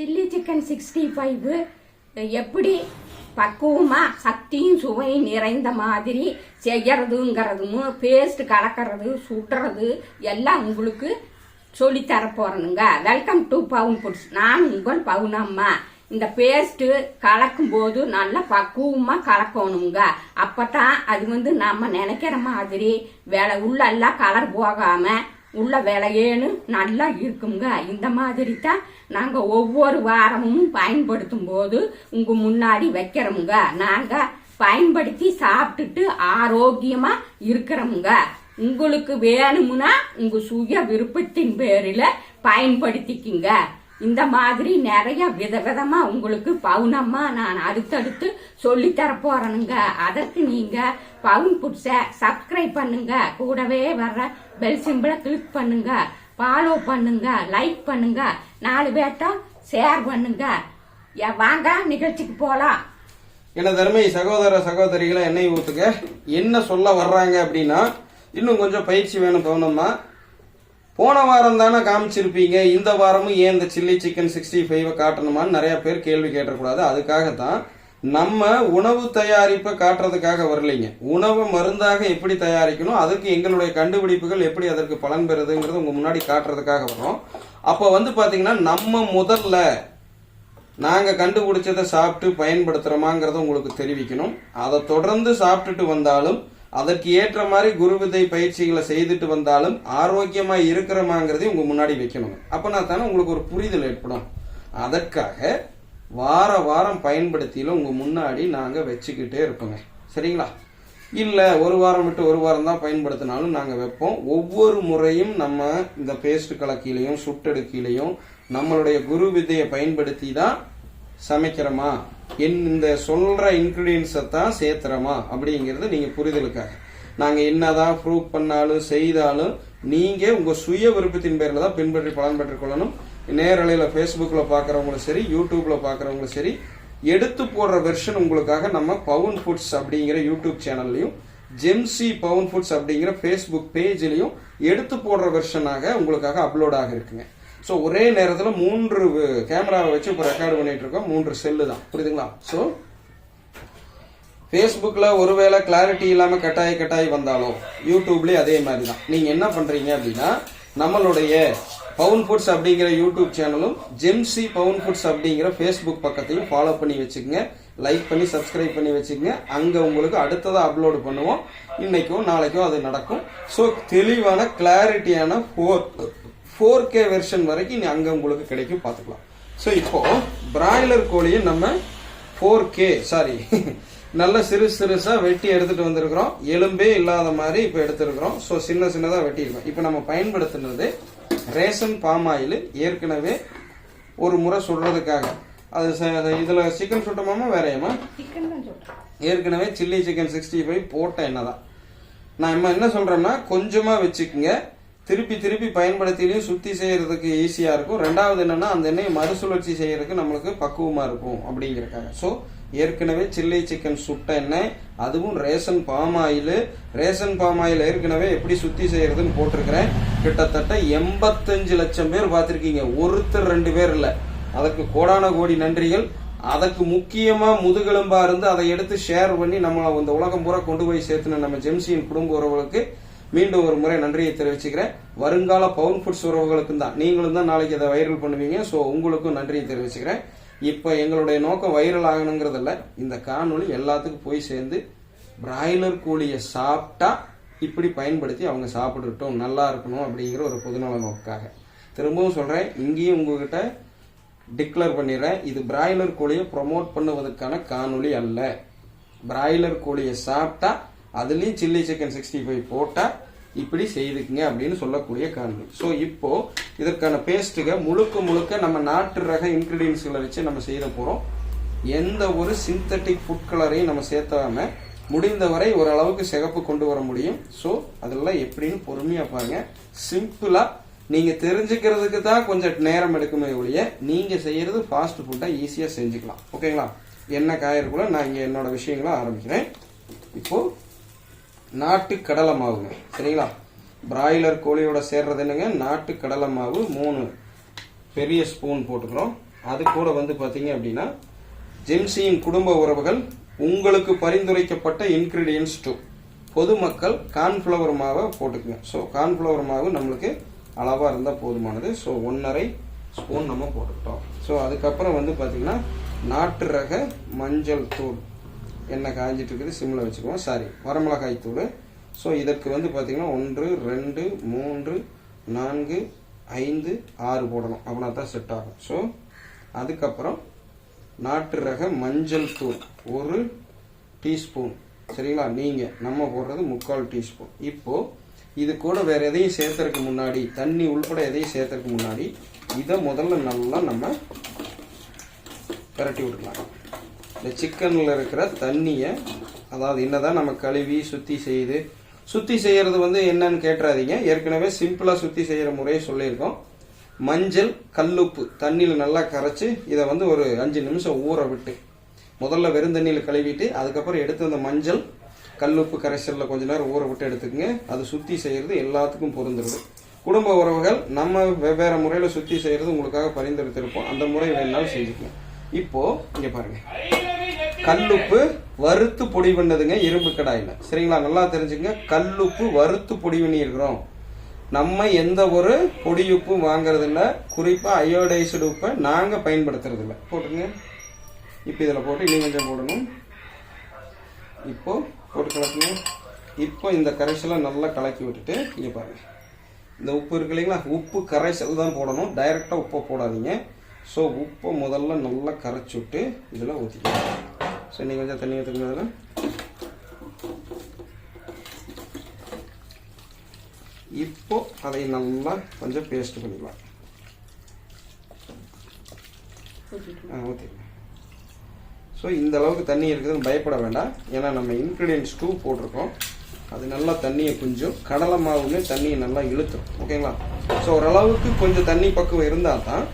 Chilli chicken sixty five. எப்படி? பக்குவமாக சக்தியும் சுவையும் நிறைந்த மாதிரி செய்யறதுங்கிறதும் பேஸ்ட் கலக்கிறது சுடுறது எல்லாம் உங்களுக்கு சொல்லித்தர போகிறனுங்க வெல்கம் டு பவுன் ஃபுட்ஸ் நான் உங்கள் பவுனம்மா இந்த பேஸ்ட்டு கலக்கும் போது நல்லா பக்குவமாக கலக்கணுங்க. அப்போ தான் அது வந்து நம்ம நினைக்கிற மாதிரி வேலை உள்ளெல்லாம் கலர் போகாமல் உள்ள விலையேன்னு நல்லா இருக்குங்க. இந்த மாதிரி தான் நாங்கள் ஒவ்வொரு வாரமும் பயன்படுத்தும் போது உங்க முன்னாடி வைக்கிறோமுங்க. நாங்கள் பயன்படுத்தி சாப்பிட்டுட்டு ஆரோக்கியமா இருக்கிறோமுங்க. உங்களுக்கு வேணும்னா உங்க சுய விருப்பத்தின் பேரில் பயன்படுத்திக்கிங்க. இந்த மாதிரி நிறைய விதவிதமா உங்களுக்கு பவுனமாக நான் அடுத்தடுத்து சொல்லி தர போறேனுங்க. அதற்கு நீங்க பவுன் புட்ஸ சப்ஸ்கிரைப் பண்ணுங்க. கூடவே வர்ற பெல் சிம்பிளை கிளிக் பண்ணுங்க. ஃபாலோ பண்ணுங்க. லைக் பண்ணுங்க. நாலு பேர்ட்ட ஷேர் பண்ணுங்க. ஏ, வாங்க நிகழ்ச்சிக்கு போலாம். எனது அருமை சகோதர சகோதரிகளை எண்ணெய் ஊத்துக்க என்ன சொல்ல வர்றாங்க அப்படின்னா இன்னும் கொஞ்சம் பயிற்சி வேணும் தோணுமா போன வாரம் தானே காமிச்சிருப்பீங்க இந்த வாரமும் ஏன் இந்த சில்லி சிக்கன் சிக்ஸ்டி ஃபைவை காட்டணுமான்னு நிறைய பேர் கேள்வி கேட்டக்கூடாது. அதுக்காக தான் நம்ம உணவு தயாரிப்பை காட்டுறதுக்காக வரலைங்க. உணவை மருந்தாக எப்படி தயாரிக்கணும் அதுக்கு எங்களுடைய கண்டுபிடிப்புகள் எப்படி அதற்கு பலன் பெறுதுங்கிறது உங்க முன்னாடி காட்டுறதுக்காக வர்றோம். அப்போ வந்து பாத்தீங்கன்னா நம்ம முதல்ல நாங்க கண்டுபிடிச்சதை சாப்பிட்டு பயன்படுத்துறோமாங்கிறத உங்களுக்கு தெரிவிக்கணும். அதை தொடர்ந்து சாப்பிட்டுட்டு வந்தாலும் அதற்கு ஏற்ற மாதிரி குரு விதை பயிற்சிகளை செய்துட்டு வந்தாலும் ஆரோக்கியமா இருக்கிறோமாங்கிறதையும் உங்க முன்னாடி வைக்கணும். அப்பனா தானே உங்களுக்கு ஒரு புரிதல் ஏற்படும். அதற்காக வார வாரம் பயன்படுத்தியிலும் உங்கள் முன்னாடி நாங்கள் வச்சுக்கிட்டே இருப்போங்க சரிங்களா? இல்லை ஒரு வாரம் விட்டு ஒரு வாரம் தான் பயன்படுத்தினாலும் நாங்கள் வைப்போம். ஒவ்வொரு முறையும் நம்ம இந்த பேஸ்ட் கலக்கிலையும் சுட்டெடுக்கிலையும் நம்மளுடைய குரு விதையை பயன்படுத்தி தான் சமைக்கிறோமா? என் இந்த சொல்கிற இன்க்ரீடியன்ஸை தான் சேர்த்துறோமா? அப்படிங்கிறது நீங்கள் புரிதலுக்காக. நாங்கள் என்னதான் ப்ரூவ் பண்ணாலும் செய்தாலும் நீங்கள் உங்கள் சுய விருப்பத்தின் பேரில் தான் பின்பற்றி பலன் பெற்றுக்கொள்ளணும் நேரலையில் ஃபேஸ்புக்கில் பார்க்குறவங்களும் சரி யூடியூப்பில் பார்க்குறவங்களும் சரி எடுத்து போடுற வெர்ஷன் உங்களுக்காக நம்ம பவுன் ஃபுட்ஸ் அப்படிங்கிற யூடியூப் சேனல்லையும் ஜெம்சி பவுன் ஃபுட்ஸ் அப்படிங்கிற ஃபேஸ்புக் பேஜ்லையும் எடுத்து போடுற வெர்ஷனாக உங்களுக்காக அப்லோட் ஆக இருக்குங்க. ஸோ ஒரே நேரத்தில் மூன்று கேமராவை வச்சு இப்போ ரெக்கார்டு பண்ணிட்டு இருக்கோம். மூன்று செல்லு தான். புரியுதுங்களா? ஸோ ஃபேஸ்புக்கில் ஒருவேளை கிளாரிட்டி இல்லாமல் கட்டாயி கட்டாயி வந்தாலும் யூடியூப்லேயும் அதே மாதிரி தான் நீங்கள் என்ன பண்ணுறீங்க அப்படின்னா நம்மளுடைய பவுன் ஃபுட்ஸ் அப்படிங்கிற யூடியூப் சேனலும் ஜெம்சி பவுன் ஃபுட்ஸ் அப்படிங்கிற ஃபேஸ்புக் பக்கத்தையும் ஃபாலோ பண்ணி வச்சுக்கோங்க. லைக் பண்ணி சப்ஸ்கிரைப் பண்ணி வச்சுக்கோங்க. அங்கே உங்களுக்கு அடுத்ததாக அப்லோடு பண்ணுவோம். இன்றைக்கும் நாளைக்கும் அது நடக்கும். ஸோ தெளிவான கிளாரிட்டியான ஃபோர் ஃபோர் கே வெர்ஷன் வரைக்கும் நீ அங்கே உங்களுக்கு கிடைக்கும். பார்த்துக்கலாம். ஸோ இப்போ பிராய்லர் கோழியை நம்ம ஃபோர் கே சாரி நல்ல சிறு சிறுசாக வெட்டி எடுத்துகிட்டு வந்திருக்கிறோம். எலும்பே இல்லாத மாதிரி இப்போ எடுத்துருக்குறோம். ஸோ சின்ன சின்னதாக வெட்டியிருக்கோம். இப்போ நம்ம பயன்படுத்தினது ரேஷன் பாம் ஆயில் ஏற்கனவே ஒரு முறை சுடுறதுக்காக அது இதுல சிக்கன் சுட்டமாமா வேறையாமா சிக்கன் தான் சொல்றேன் ஏற்கனவே சில்லி சிக்கன் சிக்ஸ்டி ஃபைவ் போட்ட எண்ணெய் தான் நான் நம்ம என்ன சொல்றேன்னா கொஞ்சமா வச்சுக்கோங்க. திருப்பி திருப்பி பயன்படுத்திலையும் சுத்தி செய்யறதுக்கு ஈஸியா இருக்கும். ரெண்டாவது என்னன்னா அந்த எண்ணெயை மறுசுழற்சி செய்யறதுக்கு நம்மளுக்கு பக்குவமா இருக்கும் அப்படிங்கறக்காக ஸோ ஏற்கனவே சில்லி சிக்கன் சுட்ட எண்ணெய் அதுவும் ration palm oil. Ration palm oil ஏற்கனவே எப்படி சுத்தி செய்யறதுன்னு போட்டிருக்கிறேன். கிட்டத்தட்ட எண்பத்தஞ்சு லட்சம் பேர் பார்த்துருக்கீங்க. ஒருத்தர் ரெண்டு பேர் இல்லை. அதற்கு கோடான கோடி நன்றிகள். அதற்கு முக்கியமாக முதுகெலும்பா இருந்து அதை எடுத்து ஷேர் பண்ணி நம்ம இந்த உலகம் பூரா கொண்டு போய் சேர்த்துன நம்ம ஜெம்சியின் குடும்ப உறவுகளுக்கு மீண்டும் ஒரு முறை நன்றியை தெரிவிச்சுக்கிறேன். வருங்கால பவுன் ஃபுட்ஸ் உறவுகளுக்கும் தான். நீங்களும் தான் நாளைக்கு அதை வைரல் பண்ணுவீங்க. ஸோ உங்களுக்கும் நன்றியை தெரிவிச்சுக்கிறேன். இப்போ எங்களுடைய நோக்கம் வைரல் ஆகணுங்கிறதில்ல. இந்த காணொளி எல்லாத்துக்கும் போய் சேர்ந்து பிராய்லர் கோழியை சாப்பிட்டா இப்படி பயன்படுத்தி அவங்க சாப்பிடட்டும் நல்லா இருக்கணும் அப்படிங்கிற ஒரு பொதுநல நோக்காக திரும்பவும் சொல்கிறேன் இங்கேயும் உங்ககிட்ட டிக்ளேர் பண்ணிடுறேன் இது பிராய்லர் கோழியை ப்ரொமோட் பண்ணுவதற்கான காணொளி அல்ல. பிராய்லர் கோழியை சாப்பிட்டா அதுலேயும் சில்லி சிக்கன் சிக்ஸ்டி ஃபைவ் போட்டால் இப்படி செய்துக்குங்க அப்படின்னு சொல்லக்கூடிய காணொளி ஸோ இப்போ இதற்கான பேஸ்ட்டுக முழுக்க முழுக்க நம்ம நாட்டு ரக இன்க்ரீடியன்ஸ்களை வச்சு நம்ம செய்த போகிறோம் எந்த ஒரு சிந்தட்டிக் ஃபுட் கலரையும் நம்ம சேர்த்தாம முடிந்தவரை ஓரளவுக்கு சிகப்பு கொண்டு வர முடியும். ஸோ அதெல்லாம் எப்படின்னு பொறுமையாக பாருங்க. சிம்பிளாக நீங்கள் தெரிஞ்சுக்கிறதுக்கு தான் கொஞ்சம் நேரம் எடுக்குமே ஒழிய நீங்கள் செய்யறது ஃபாஸ்ட் ஃபுட்டாக ஈஸியாக செஞ்சுக்கலாம். ஓகேங்களா என்ன காயிருக்குள்ள நான் இங்கே என்னோட விஷயங்களை ஆரம்பிக்கிறேன். இப்போது நாட்டு கடலை மாவுங்க சரிங்களா? பிராய்லர் கோழியோட சேர்றது என்னங்க? நாட்டு கடலை மாவு மூணு பெரிய ஸ்பூன் போட்டுக்கிறோம். அது கூட வந்து பார்த்தீங்க அப்படின்னா ஜெம்சியின் குடும்ப உறவுகள் உங்களுக்கு பரிந்துரைக்கப்பட்ட இன்கிரீடியன்ஸ் டூ பொதுமக்கள் கார்ன்ஃப்ளவர் மாவை போட்டுக்குங்க. ஸோ கார்ன்ஃப்ளவர் மாவு நம்மளுக்கு அளவாக இருந்தால் போதுமானது. ஸோ ஒன்றரை ஸ்பூன் நம்ம போட்டுக்கிட்டோம். ஸோ அதுக்கப்புறம் வந்து பார்த்தீங்கன்னா நாட்டு ரக மஞ்சள் தூள். எண்ணெய் காய்ஞ்சிட்டு இருக்குது சிம்மில் வச்சுக்குவோம். சாரி வரமிளகாய் தூள். ஸோ இதற்கு வந்து பார்த்தீங்கன்னா ஒன்று ரெண்டு மூன்று நான்கு ஐந்து ஆறு போடணும். அப்படின்னா தான் செட் ஆகும். ஸோ அதுக்கப்புறம் நாட்டு ரக மஞ்சள் தூள். ஒரு டீஸ்பூன். சரிங்களா? நீங்கள் நம்ம போடுறது முக்கால் டீஸ்பூன். இப்போது இது கூட வேறு எதையும் சேர்த்துறதுக்கு முன்னாடி தண்ணி உள்பட எதையும் சேர்த்துறதுக்கு முன்னாடி இதை முதல்ல நல்லா நம்ம பிரட்டி விட்டுக்கலாம். இந்த சிக்கனில் இருக்கிற தண்ணியை அதாவது என்னதான் நம்ம கழுவி சுத்தி செய்து சுத்தி செய்யறது வந்து என்னன்னு கேட்டுறாதீங்க ஏற்கனவே சிம்பிளா சுத்தி செய்யற முறையை சொல்லியிருக்கோம். மஞ்சள் கல்லுப்பு தண்ணியில் நல்லா கரைச்சி இதை வந்து ஒரு அஞ்சு நிமிஷம் ஊற விட்டு முதல்ல வெறும் தண்ணியில் கழுவிட்டு அதுக்கப்புறம் எடுத்து அந்த மஞ்சள் கல்லுப்பு கரைசலில் கொஞ்ச நேரம் ஊற விட்டு எடுத்துக்கங்க. அது சுத்தி செய்யறது எல்லாத்துக்கும் பொருந்துருது குடும்ப உறவுகள் நம்ம வெவ்வேறு முறையில் சுத்தி செய்யறது உங்களுக்காக பரிந்துரைத்திருப்போம். அந்த முறை வேணாலும் செஞ்சுக்கலாம் இப்போ இங்க பாருங்க. கல்லுப்பு வறுத்து பொடி பண்ணதுங்க இரும்பு கடாயில். சரிங்களா? நல்லா தெரிஞ்சுங்க. கல்லுப்பு வறுத்து பொடி பண்ணி இருக்கிறோம் நம்ம எந்த ஒரு பொடி உப்பும் வாங்குறதில்ல. குறிப்பாக குறிப்பா உப்பை நாங்கள் பயன்படுத்துறது இல்ல போட்டுங்க இப்போ இதில் போட்டு இன்னும் கொஞ்சம் போடணும். இப்போ போட்டு கலக்குங்க. இப்போ இந்த கரைசலை நல்லா கலக்கி விட்டுட்டு இங்கே பாருங்கள் இந்த உப்பு இருக்கு இல்லைங்களா? உப்பு கரைசல் தான் போடணும். டைரெக்டாக உப்பை போடாதீங்க. ஸோ உப்பை முதல்ல நல்லா கரைச்சி விட்டு இதில் ஊற்றிக்கலாம் ஸோ நீங்கள் கொஞ்சம் தண்ணி ஊற்றுங்க அதில் இப்போ அதை நல்லா கொஞ்சம் பேஸ்ட் பண்ணிக்கலாம். ஆ ஊற்றிக்கலாம் ஸோ இந்த அளவுக்கு தண்ணி இருக்குதுன்னு பயப்பட வேண்டாம். ஏன்னா நம்ம இன்க்ரீடியன்ஸ் டூ போட்டிருக்கோம். அது நல்லா தண்ணியை கொஞ்சம் கடலை மாவுமே தண்ணியை நல்லா இழுத்துரும். ஓகேங்களா? ஸோ ஓரளவுக்கு கொஞ்சம் தண்ணி பக்கம் இருந்தால் தான்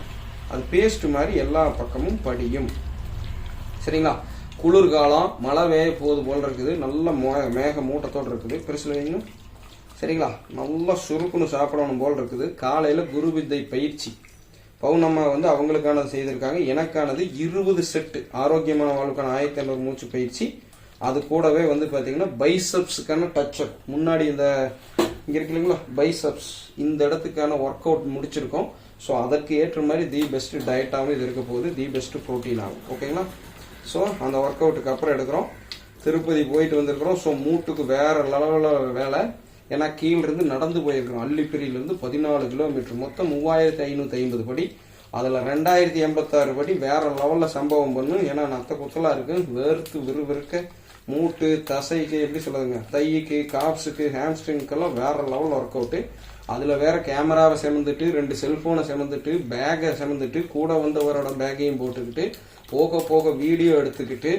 அது பேஸ்ட் மாதிரி எல்லா பக்கமும் படியும். சரிங்களா? குளிர்காலம் மழை வேய போகுது போல் இருக்குது. நல்ல மேக மூட்டத்தோடு இருக்குது. பெருசில் சரிங்களா? நல்லா சுருக்குன்னு சாப்பிடணும் போல் இருக்குது. காலையில் குரு வித்தை பயிற்சி. பௌர்ணம்மா வந்து அவங்களுக்கானது செய்திருக்காங்க. எனக்கானது இருபது செட்டு. ஆரோக்கியமான வாழ்வுக்கான ஆயிரத்தி ஐநூறு மூச்சு பயிற்சி. அது கூடவே வந்து பார்த்தீங்கன்னா பைசப்ஸுக்கான டச்சப் முன்னாடி இந்த இங்கே இருக்கு இல்லைங்களா? பைசப்ஸ். இந்த இடத்துக்கான ஒர்க் அவுட் முடிச்சிருக்கோம். ஸோ அதற்கு ஏற்ற மாதிரி தி பெஸ்ட் டயட்டாகவும் இது இருக்க போகுது. தி பெஸ்ட் ப்ரோட்டீன் ஆகும் ஓகேங்களா ஸோ அந்த ஒர்க் அவுட்டுக்கு அப்புறம் எடுக்கிறோம். திருப்பதி போயிட்டு வந்திருக்கிறோம். ஸோ மூட்டுக்கு வேற லெவலில் வேலை. ஏன்னா கீழிருந்து நடந்து போயிருக்கிறோம். அள்ளிப்பிரியிலிருந்து பதினாலு கிலோமீட்டர். மொத்தம் மூவாயிரத்தி ஐநூற்றி ஐம்பது படி. அதில் ரெண்டாயிரத்தி எண்பத்தாறு படி வேற லெவலில் சம்பவம் பண்ணும். ஏன்னா நத்த குத்தலாக இருக்கு. வேர்த்து விறுவிறுக்க மூட்டு தசைக்கு எப்படி சொல்லுதுங்க தைக்கு காப்ஸுக்கு ஹேம்ஸ்ட்ரிங்க்கெல்லாம் வேற லெவல் ஒர்க் அவுட்டு அதில் வேற கேமராவை செமந்துட்டு ரெண்டு செல்ஃபோனை செமந்துட்டு பேக்கை செமந்துட்டு கூட வந்தவரோட பேக்கையும் போட்டுக்கிட்டு போக போக வீடியோ எடுத்துக்கிட்டு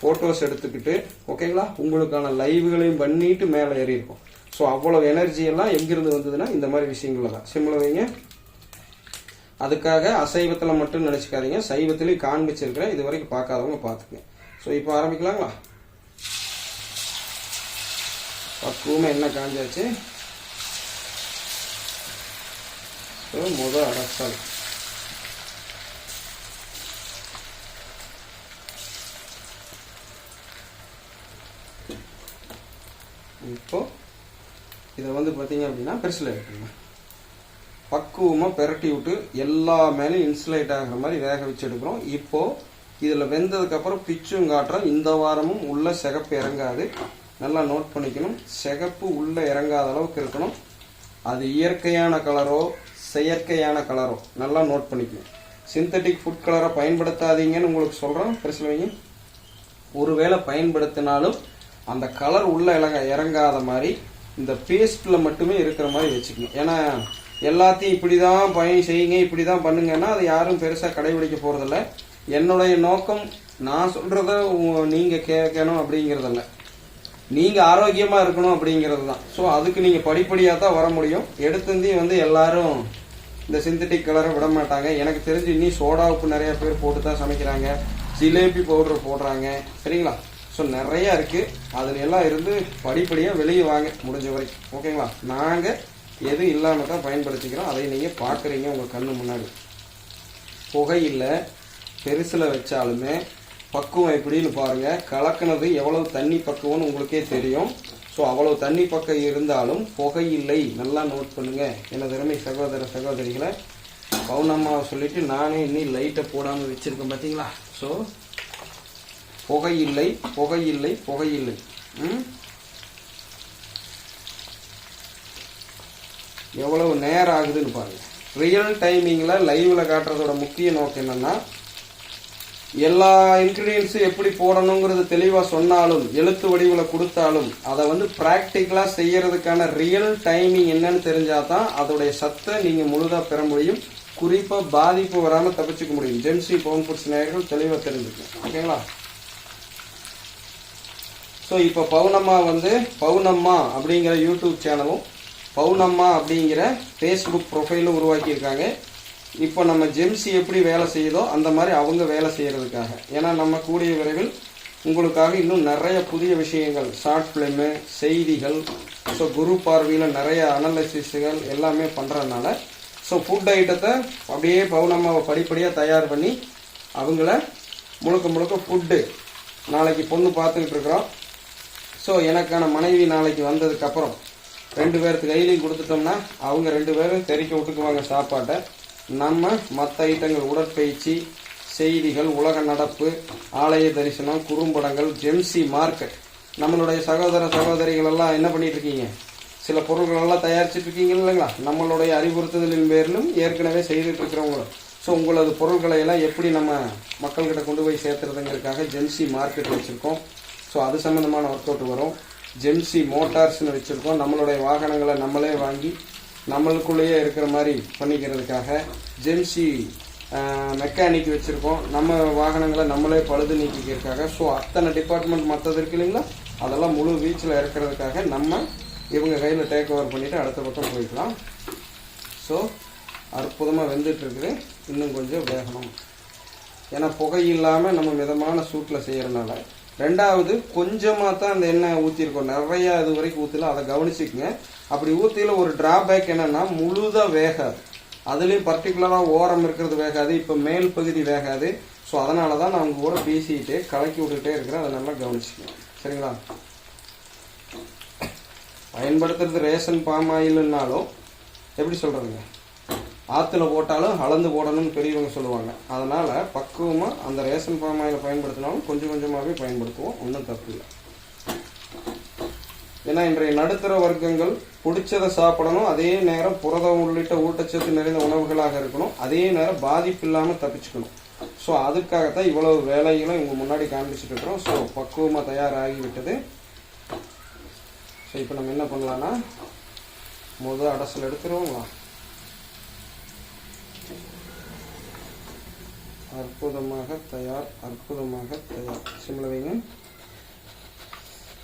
ஃபோட்டோஸ் எடுத்துக்கிட்டு ஓகேங்களா உங்களுக்கான லைவ்களையும் பண்ணிட்டு மேலே ஏறி இருக்கும். ஸோ அவ்வளோ எனர்ஜி எல்லாம் எங்கிருந்து வந்ததுன்னா இந்த மாதிரி விஷயங்கள தான். சிம்மில் வைங்க. அதுக்காக அசைவத்தில் மட்டும் நினச்சிக்காதீங்க. சைவத்திலையும் காண்பிச்சிருக்கிறேன். இது வரைக்கும் பார்க்காதவங்க பார்த்துக்குங்க. ஸோ இப்போ ஆரம்பிக்கலாங்களா? பக்குவமே என்ன காஞ்சாச்சு ஸோ முத அடசல் இப்போது இதை வந்து பார்த்தீங்க அப்படின்னா பெருசில் இருக்குங்க பக்குவமாக பெரட்டி விட்டு எல்லா மேலேயும் இன்சுலேட் ஆகிற மாதிரி வேக வச்சு எடுக்கிறோம். இப்போது இதில் வெந்ததுக்கப்புறம் பிச்சும் காட்டுறோம். இந்த வாரமும் உள்ள சிகப்பு இறங்காது. நல்லா நோட் பண்ணிக்கணும். சிகப்பு உள்ளே இறங்காத அளவுக்கு இருக்கணும். அது இயற்கையான கலரோ செயற்கையான கலரோ நல்லா நோட் பண்ணிக்கணும். சிந்தட்டிக் ஃபுட் கலரை பயன்படுத்தாதீங்கன்னு உங்களுக்கு சொல்கிறோம் பெருசில் வைங்க. ஒருவேளை பயன்படுத்தினாலும் அந்த கலர் உள்ள இலங்க இறங்காத மாதிரி இந்த பேஸ்ட்ல மட்டுமே இருக்கிற மாதிரி வச்சுக்கணும். ஏன்னா எல்லாத்தையும் இப்படி தான் பயன் செய்யுங்க இப்படி தான் பண்ணுங்கன்னா அது யாரும் பெருசாக கடைபிடிக்க போகிறதில்ல என்னுடைய நோக்கம் நான் சொல்கிறத நீங்கள் கேட்கணும் அப்படிங்கிறதில்ல. நீங்கள் ஆரோக்கியமாக இருக்கணும் அப்படிங்கிறது தான். ஸோ அதுக்கு நீங்கள் படிப்படியாக தான் வர முடியும். எடுத்துந்தி வந்து எல்லாரும் இந்த சிந்தட்டிக் கலரை விட மாட்டாங்க. எனக்கு தெரிஞ்சு இன்னும் சோடா உப்பு நிறைய பேர் போட்டு தான் சமைக்கிறாங்க. ஜிலேபி பவுடர் போடுறாங்க. சரிங்களா? ஸோ நிறைய இருக்குது அதில் எல்லாம் இருந்து படிப்படியாக வெளியே வாங்க முடிஞ்ச வரைக்கும் ஓகேங்களா? நாங்கள் எது இல்லாமல் தான் பயன்படுத்திக்கிறோம். அதை நீங்கள் பார்க்குறீங்க உங்கள் கண்ணு முன்னாடி. புகையில் பெருசில் வச்சாலுமே பக்குவம் எப்படின்னு பாருங்கள் கலக்கினது எவ்வளவு தண்ணி பக்குவம்னு உங்களுக்கே தெரியும். ஸோ அவ்வளோ தண்ணி பக்கம் இருந்தாலும் புகையில்லை நல்லா நோட் பண்ணுங்கள் என திறமை? சகோதர சகோதரிகளை. பவுனம்மாவை சொல்லிவிட்டு நானே இன்னும் லைட்டை போடாமல் வச்சுருக்கேன். பார்த்தீங்களா ஸோ புகையில்லை புகையில்லை புகையில்லை. எவ்வளவு நேரம் ஆகுதுன்னு பாருங்க. ரியல் டைமிங்கில் லைவில் காட்டுறதோட முக்கிய நோக்கம் என்னென்னா எல்லா இன்க்ரீடியன்ஸும் எப்படி போடணுங்கிறது தெளிவாக சொன்னாலும் எழுத்து வடிவில் கொடுத்தாலும் அதை வந்து ப்ராக்டிக்கலாக செய்கிறதுக்கான ரியல் டைமிங் என்னன்னு தெரிஞ்சால் தான் அதோடைய சத்தை நீங்கள் முழுதாக பெற முடியும். குறிப்பாக பாதிப்பு வராமல் தப்பிச்சுக்க முடியும். ஜென்சி பவுன் ஃபுட்ஸ் நேயர்கள் தெளிவாக தெரிஞ்சுக்கணும். ஓகேங்களா ஸோ இப்போ பவுனம்மா வந்து பவுனம்மா அப்படிங்கிற யூடியூப் சேனலும் பவுனம்மா அப்படிங்கிற ஃபேஸ்புக் ப்ரொஃபைலும் உருவாக்கியிருக்காங்க. இப்போ நம்ம ஜெம்சி எப்படி வேலை செய்யுதோ அந்த மாதிரி அவங்க வேலை செய்கிறதுக்காக ஏன்னா நம்ம கூடிய விரைவில் உங்களுக்காக இன்னும் நிறைய புதிய விஷயங்கள் ஷார்ட் ஃபிலிமு செய்திகள் ஸோ குரு பார்வையில் நிறைய அனலைசிஸுகள் எல்லாமே பண்ணுறதுனால ஸோ ஃபுட் ஐட்டத்தை அப்படியே பவுனம்மாவை படிப்படியாக தயார் பண்ணி அவங்கள முழுக்க முழுக்க ஃபுட்டு நாளைக்கு பொண்ணு பார்த்துக்கிட்டு இருக்கிறோம். ஸோ எனக்கான மனைவி நாளைக்கு வந்ததுக்கப்புறம் ரெண்டு பேர்த்து கையிலையும் கொடுத்துட்டோம்னா அவங்க ரெண்டு பேரும் தெறிக்க விட்டுக்குவாங்க சாப்பாட்டை. நம்ம மற்ற ஐட்டங்கள் உடற்பயிற்சி செய்திகள் உலக நடப்பு ஆலய தரிசனம் குறும்படங்கள் ஜெம்சி மார்க்கெட் நம்மளுடைய சகோதர சகோதரிகள் எல்லாம் என்ன பண்ணிட்டு இருக்கீங்க? சில பொருட்கள் எல்லாம் தயாரிச்சுட்டு இருக்கீங்க இல்லைங்களா? நம்மளுடைய அறிவுறுத்துதலின் பேரிலும் ஏற்கனவே செய்துட்டு இருக்கிறவங்களும் ஸோ உங்களது பொருட்களை எல்லாம் எப்படி நம்ம மக்கள்கிட்ட கொண்டு போய் சேர்த்துறதுங்கிறதுக்காக ஜெம்சி மார்க்கெட் வச்சுருக்கோம். ஸோ அது சம்மந்தமான ஒர்க் அவுட் வரும் ஜெம்சி மோட்டார்ஸ்னு வச்சுருக்கோம். நம்மளுடைய வாகனங்களை நம்மளே வாங்கி நம்மளுக்குள்ளேயே இருக்கிற மாதிரி பண்ணிக்கிறதுக்காக ஜெம்சி மெக்கானிக் வச்சுருக்கோம். நம்ம வாகனங்களை நம்மளே பழுது நீக்கிக்கிறதுக்காக. ஸோ அத்தனை டிபார்ட்மெண்ட் மற்றது இருக்கு இல்லைங்களா? அதெல்லாம் முழு வீச்சில் இருக்கிறதுக்காக நம்ம இவங்க கையில் டேக் ஓவர் பண்ணிவிட்டு அடுத்த பக்கம் போய்க்கலாம். ஸோ அற்புதமாக வெந்துட்டுருக்குது இன்னும் கொஞ்சம் வேகணும். ஏன்னா புகை இல்லாமல் நம்ம மிதமான சூட்டில் செய்கிறனால ரெண்டாவது கொஞ்சமாக தான் அந்த எண்ணெய் ஊற்றிருக்கோம் நிறையா இது வரைக்கும் ஊற்றல அதை கவனிச்சுக்கங்க. அப்படி ஊற்றில ஒரு டிராபேக் என்னென்னா முழுதாக வேகாது. அதுலேயும் பர்டிகுலராக ஓரம் இருக்கிறது வேகாது இப்போ மேல் பகுதி வேகாது. ஸோ அதனால தான் நான் உங்கள் கூட பேசிக்கிட்டே கலக்கி விட்டுட்டே இருக்கிறேன். அதை நல்லா கவனிச்சுக்கணும் சரிங்களா? பயன்படுத்துறது ரேஷன் பாம் ஆயில்னாலும் எப்படி சொல்கிறதுங்க ஆற்றுல போட்டாலும் அளந்து போடணும்னு பெரியவங்க சொல்லுவாங்க. அதனால் பக்குவமாக அந்த ரேஷன் பாமாயில் பயன்படுத்தினாலும் கொஞ்சம் கொஞ்சமாகவே பயன்படுத்துவோம். ஒன்றும் தப்பு இல்லை. ஏன்னா இன்றைய நடுத்தர வர்க்கங்கள் பிடிச்சதை சாப்பிடணும். அதே நேரம் புரதம் உள்ளிட்ட ஊட்டச்சத்து நிறைந்த உணவுகளாக இருக்கணும். அதே நேரம் பாதிப்பு இல்லாமல் தப்பிச்சுக்கணும். ஸோ அதுக்காகத்தான் இவ்வளவு வேலைகளும் இவங்க முன்னாடி காண்பிச்சுட்டு இருக்கிறோம். ஸோ பக்குவமாக தயாராகிவிட்டது. ஸோ இப்போ நம்ம என்ன பண்ணலான்னா முதல் அடசல் எடுத்துருவோங்களா? அற்புதமாக தயார் அற்புதமாக தயார். சிம்ல வைங்க.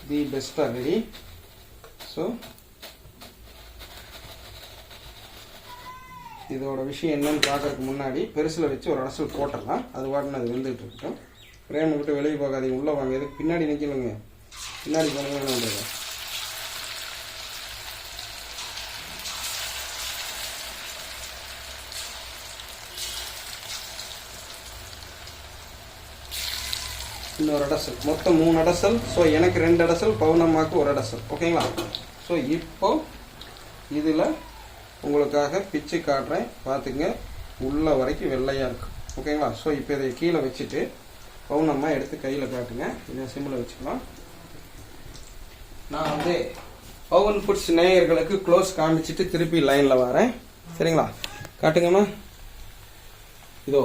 தி பெஸ்ட் ரெடி ஸோ இதோட விஷயம் என்னன்னு பார்க்கறதுக்கு முன்னாடி பெருசில் வச்சு ஒரு அரசல் போட்டலாம் அது வாட்டின அது வெந்துட்டு இருக்கட்டும். பிரேமை விட்டு வெளியே போகாதீங்க. உள்ளே வாங்க. எதுக்கு? பின்னாடி நிற்கலுங்க பின்னாடி போனீங்கன்னா இன்னொரு அடசல். மொத்தம் மூணு அடசல். ஸோ எனக்கு ரெண்டு அடசல் பவுனம்மாக்கு ஒரு அடசல். ஓகேங்களா ஸோ இப்போ இதில் உங்களுக்காக பிச்சு காட்டுறேன். பார்த்துங்க. உள்ள வரைக்கும் வெள்ளையாக இருக்கும் ஓகேங்களா ஸோ இப்போ இதை கீழே வச்சுட்டு பவுனம்மா எடுத்து கையில் காட்டுங்க. இதை சிம்மில் வச்சுக்கலாம். நான் வந்து பவுன் ஃபுட்ஸ் நேயர்களுக்கு க்ளோஸ் காமிச்சிட்டு திருப்பி லைனில் வரேன். சரிங்களா? காட்டுங்கம்மா. இதோ.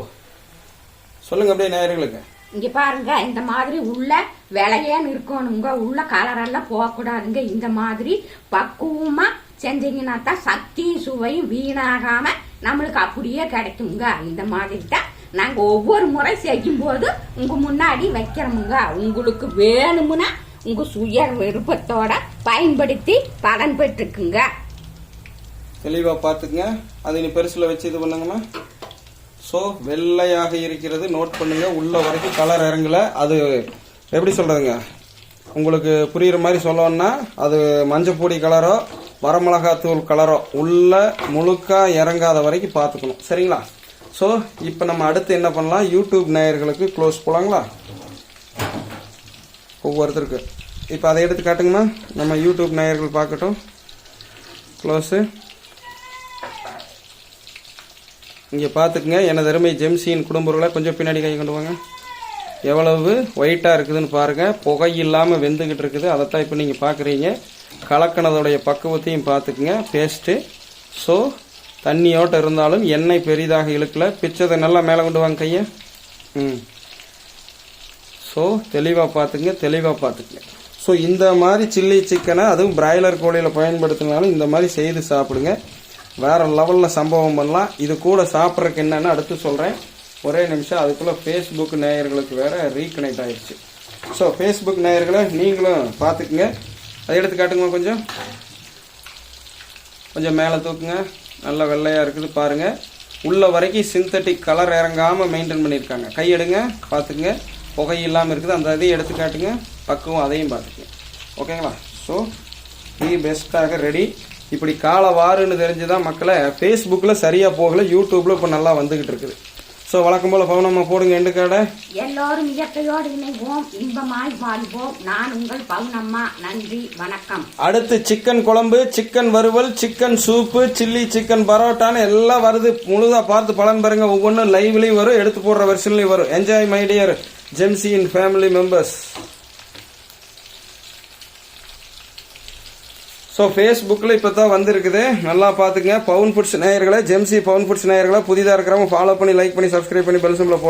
சொல்லுங்கள் அப்படியே நேயர்களுக்கு. இங்க பாருங்க இந்த மாதிரி உள்ள விலையே இருக்கணுங்க உள்ள கலரெல்லாம் போகக்கூடாதுங்க. இந்த மாதிரி பக்குவமா செஞ்சீங்கன்னா தான் சக்தியும் சுவையும் வீணாகாம நம்மளுக்கு அப்படியே கிடைக்குங்க. இந்த மாதிரி தான் நாங்க ஒவ்வொரு முறை செய்யும் போது உங்க முன்னாடி வைக்கிறோமுங்க. உங்களுக்கு வேணும்னா உங்க சுய விருப்பத்தோட பயன்படுத்தி பலன் பெற்றுக்குங்க. தெளிவா பார்த்துக்குங்க. அது நீ பெருசில் வச்சு இது பண்ணுங்கம்மா. ஸோ வெள்ளையாக இருக்கிறது. நோட் பண்ணுங்க. உள்ள வரைக்கும் கலர் இறங்கலை. அது எப்படி சொல்கிறதுங்க உங்களுக்கு புரிகிற மாதிரி சொல்லணும்னா அது மஞ்சப்பொடி கலரோ வரமிளகாத்தூள் கலரோ உள்ள முழுக்கா இறங்காத வரைக்கும் பார்த்துக்கணும். சரிங்களா? ஸோ இப்போ நம்ம அடுத்து என்ன பண்ணலாம்? யூடியூப் நேயர்களுக்கு க்ளோஸ் போகலாங்களா ஒவ்வொருத்தருக்கு. இப்போ அதை எடுத்து காட்டுங்கம்மா. நம்ம யூடியூப் நேயர்கள் பார்க்கட்டும். க்ளோஸு இங்கே பார்த்துக்குங்க எனது அருமை ஜெம்சியின் குடும்பங்களை கொஞ்சம் பின்னாடி கை கொண்டு வாங்க. எவ்வளவு ஒயிட்டாக இருக்குதுன்னு பாருங்கள் புகை இல்லாமல் வெந்துக்கிட்டு இருக்குது. அதைத்தான் இப்போ நீங்கள் பார்க்குறீங்க கலக்கினதோடைய பக்குவத்தையும் பார்த்துக்குங்க பேஸ்ட்டு ஸோ தண்ணியோட்ட இருந்தாலும் எண்ணெய் பெரிதாக இழுக்கல. பிச்சதை நல்லா மேலே கொண்டு வாங்க கையை. ம். ஸோ தெளிவாக பார்த்துங்க தெளிவாக பார்த்துக்குங்க ஸோ இந்த மாதிரி சில்லி சிக்கனை அதுவும் பிராய்லர் கோழியில் பயன்படுத்தினாலும் இந்த மாதிரி செய்து சாப்பிடுங்க. வேறு லெவலில் சம்பவம் பண்ணலாம். இது கூட சாப்பிட்றதுக்கு என்னென்னு அடுத்து சொல்கிறேன் ஒரே நிமிஷம் அதுக்குள்ளே ஃபேஸ்புக் நேயர்களுக்கு வேறு ரீகனெக்ட் ஆகிடுச்சு ஸோ ஃபேஸ்புக் நேயர்களை நீங்களும் பார்த்துக்குங்க. அதை எடுத்து காட்டுங்க கொஞ்சம். கொஞ்சம் மேலே தூக்குங்க. நல்லா வெள்ளையாக இருக்குது பாருங்கள் உள்ள வரைக்கும் சிந்தட்டிக் கலர் இறங்காமல் மெயின்டைன் பண்ணியிருக்காங்க. கை எடுங்க பார்த்துக்குங்க. புகை இல்லாமல் இருக்குது. அந்த இதையும் எடுத்து காட்டுங்க. பக்குவம் அதையும் பார்த்துக்குங்க. ஓகேங்களா ஸோ டீ பெஸ்ட்டாக ரெடி இப்படி காலவாறுன்னு தெரிஞ்சு தான் மக்களை ஃபேஸ்புக்கில் சரியாக போகல யூடியூப்பில் இப்போ நல்லா வந்துக்கிட்டு இருக்குது. ஸோ வழக்கம் போல் பவுனம்மா போடுங்க எண்டு காடை? எல்லோரும் இயற்கையோடு இணைவோம் இன்பமாய் வாழ்வோம். நான் உங்கள் பவுனம்மா நன்றி வணக்கம். அடுத்து சிக்கன் குழம்பு சிக்கன் வறுவல் சிக்கன் சூப்பு சில்லி சிக்கன் பரோட்டான்னு எல்லாம் வருது. முழுதா பார்த்து பலன் பாருங்க ஒவ்வொன்றும் லைவ்லயும் வரும் எடுத்து போடுற வெர்ஷன்லயும் வரும். என்ஜாய் மை டியர் ஜெம்சி இன் ஃபேமிலி மெம்பர்ஸ் ஸோ ஃபேஸ்புக்கில் இப்போ தான் வந்திருக்குது. நல்லா பார்த்துங்க பவுன் ஃபுட்ஸ் நேயர்களை ஜெம்சி பவுன் ஃபுட்ஸ் நேயர்களை புதிதாக இருக்கிறவங்க ஃபாலோ பண்ணி லைக் பண்ணி சப்ஸ்கிரைப் பண்ணி பெல் சிம்பில்